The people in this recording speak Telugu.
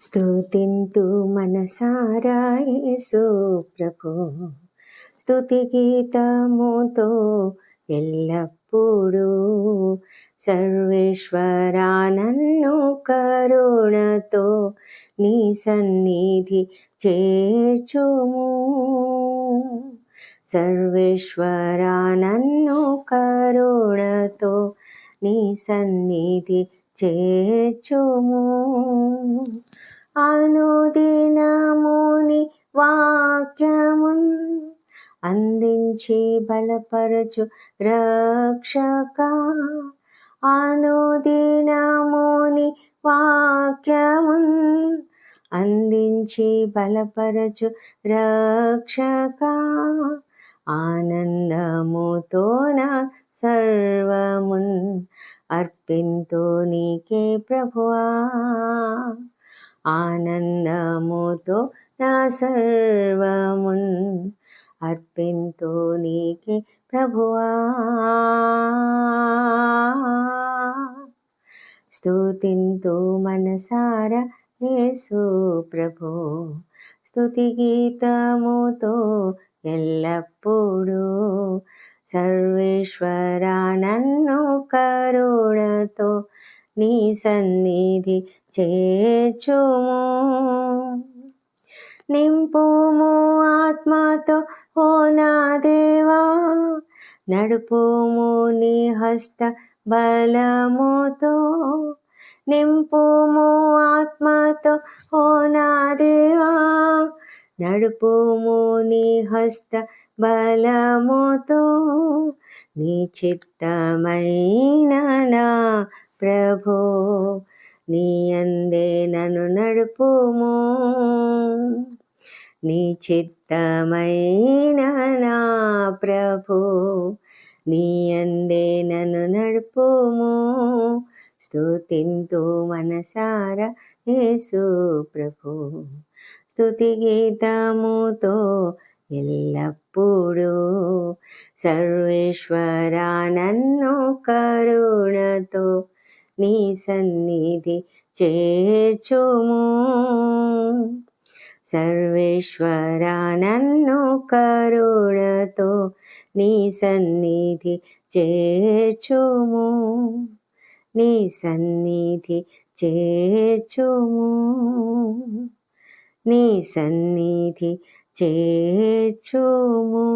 స్తుతింతు మనసారాయేసు ప్రభు. స్తుతి గీతముతో ఎల్లప్పుడూ సర్వేశ్వరా నన్ను కరుణతో నీ సన్నిధి చేర్చుము. సర్వేశ్వరా నన్ను కరుణతో నీ సన్నిధి చేర్చుము. అనుదినముని వాక్యమున్ అందించి బలపరచు రక్షక. అనుదినముని వాక్యమున్ అందించి బలపరచు రక్షక. ఆనందముతో నా సర్వమున్ అర్పింతు నీకే ప్రభువా. ఆనందముతో నా సర్వమున్ అర్పింతు నీకే ప్రభువా. స్తుతింతు మనసార యేసు ప్రభు. స్తుతి గీతముతో ఎల్లప్పుడూ సర్వేశ్వరా నన్ను కరుణతో నీ సన్నిధి చేర్చుము. నింపుము ఆత్మతో ఓ నా దేవా. నడుపుము నీ హస్త బలముతో. నింపుము ఆత్మతో ఓ నడుపుము నీ హస్త బలముతో నీ చిత్తమైన నా ప్రభో నీ అందే నన్ను నడుపుము. నీ చిత్తమైన నా ప్రభు నీ అందే నన్ను నడుపుము. స్తుతింతు మనసార యేసు ప్రభు. స్థుతి గీతముతో ఎల్లప్పుడూ సర్వేశ్వరా నన్ను కరుణతో నీ సన్నిధి చేర్చుము. సర్వేశ్వరా నన్ను కరుణతో నీ సన్నిధి చేర్చుము. నీ సన్నిధి చేర్చుము. నీ సన్నిధి చేర్చుము